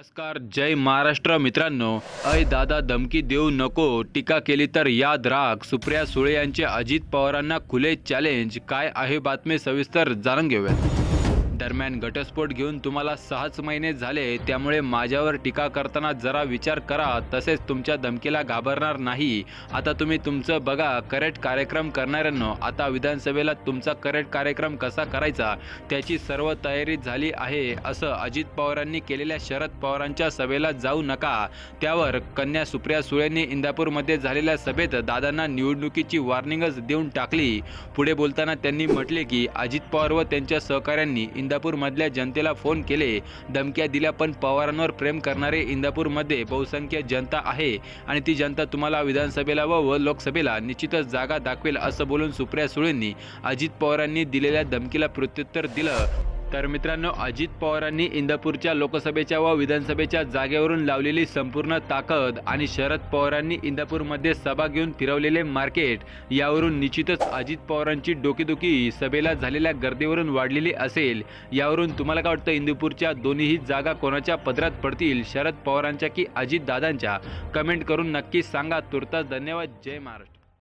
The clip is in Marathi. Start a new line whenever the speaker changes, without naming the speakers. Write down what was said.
नमस्कार जय महाराष्ट्र मित्रांनो. अय दादा धमकी देऊ नको टीका केली तर याद राख. सुप्रिया सुळे यांचे अजित पवारांना खुले चॅलेंज काय आहे बातमी सविस्तर जाणून घेऊयात. दरम्यान घटस्फोट घेऊन तुम्हाला सहाच महिने झाले त्यामुळे माझ्यावर टीका करताना जरा विचार करा तसेच तुमच्या धमकीला घाबरणार नाही. आता तुम्ही तुमचं बघा करेक्ट कार्यक्रम करणाऱ्यांनो आता विधानसभेला तुमचा करेक्ट कार्यक्रम कसा करायचा त्याची सर्व तयारी झाली आहे असं अजित पवारांनी केलेल्या शरद पवारांच्या सभेला जाऊ नका. त्यावर कन्या सुप्रिया सुळेंनी इंदापूरमध्ये झालेल्या सभेत दादांना निवडणुकीची वॉर्निंगच देऊन टाकली. पुढे बोलताना त्यांनी म्हटले की अजित पवार व त्यांच्या सहकाऱ्यांनी इंदापूरमधल्या जनतेला फोन केले. धमक्या दिल्या पण पवारांवर प्रेम करणारे इंदापूरमध्ये बहुसंख्य जनता आहे आणि ती जनता तुम्हाला विधानसभेला व व लोकसभेला निश्चितच जागा दाखवेल असं बोलून सुप्रिया सुळेंनी अजित पवारांनी दिलेल्या धमकीला प्रत्युत्तर दिलं. तर मित्रांनो अजित पवारांनी इंदापूरच्या लोकसभेच्या व विधानसभेच्या जागेवरून लावलेली संपूर्ण ताकद आणि शरद पवारांनी इंदापूरमध्ये सभा घेऊन फिरवलेले मार्केट यावरून निश्चितच अजित पवारांची डोकेदुखी सभेला झालेल्या गर्दीवरून वाढलेली असेल. यावरून तुम्हाला काय वाटतं? इंदापूरच्या दोन्हीही जागा कोणाच्या पदरात पडतील? शरद पवारांच्या की अजित दादांच्या? कमेंट करून नक्की सांगा. तुर्तास धन्यवाद. जय महाराष्ट्र.